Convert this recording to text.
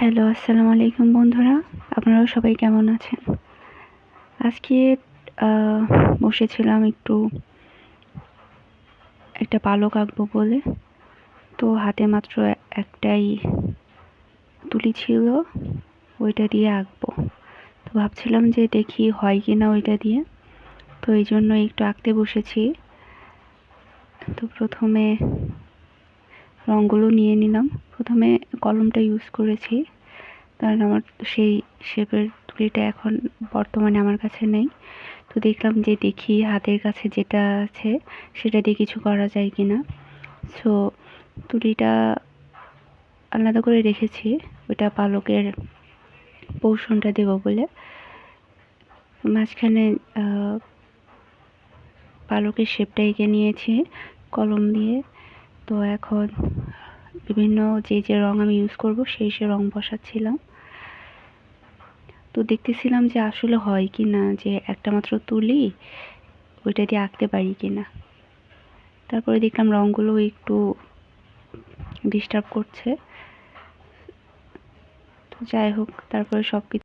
Hello, আসসালামু আলাইকুম বন্ধুরা। আপনারা সবাই কেমন আছেন? আজকে বসেছিলাম একটু একটা পালক আঁকবো বলে। তো হাতে মাত্র একটাই তুলি ছিল, ওইটা দিয়ে আঁকবো। তো ভাবছিলাম যে দেখি হয় কি না ওইটা দিয়ে। তো এই জন্য একটু আঁকতে বসেছি। তো প্রথমে রঙগুলো নিয়ে নিলাম। প্রথমে কলমটা ইউজ করেছি। কারণ আমার সেই শেপের তুলিটা এখন বর্তমানে আমার কাছে নেই। তো দেখলাম যে দেখি হাতের কাছে যেটা আছে, সেটা দিয়ে কিছু করা যায় কি না সো তুলিটা আলাদা করে রেখেছি। ওটা পালকের পোর্শনটা দেব বলে। মাঝখানে পালকের শেপটা এঁকে নিয়েছি কলম দিয়ে। তো এখন বিভিন্ন যে যে রং আমি ইউজ করব, সেই সে রং বসাচ্ছিলাম। তো দেখতেছিলাম যে আসলে হয় কি না, যে একটা মাত্র তুলি, ওইটা দিয়ে আঁকতে পারি কি না। তারপরে দেখলাম রঙগুলো একটু ডিস্টার্ব করছে। তো যাই হোক, তারপরে সব কিছু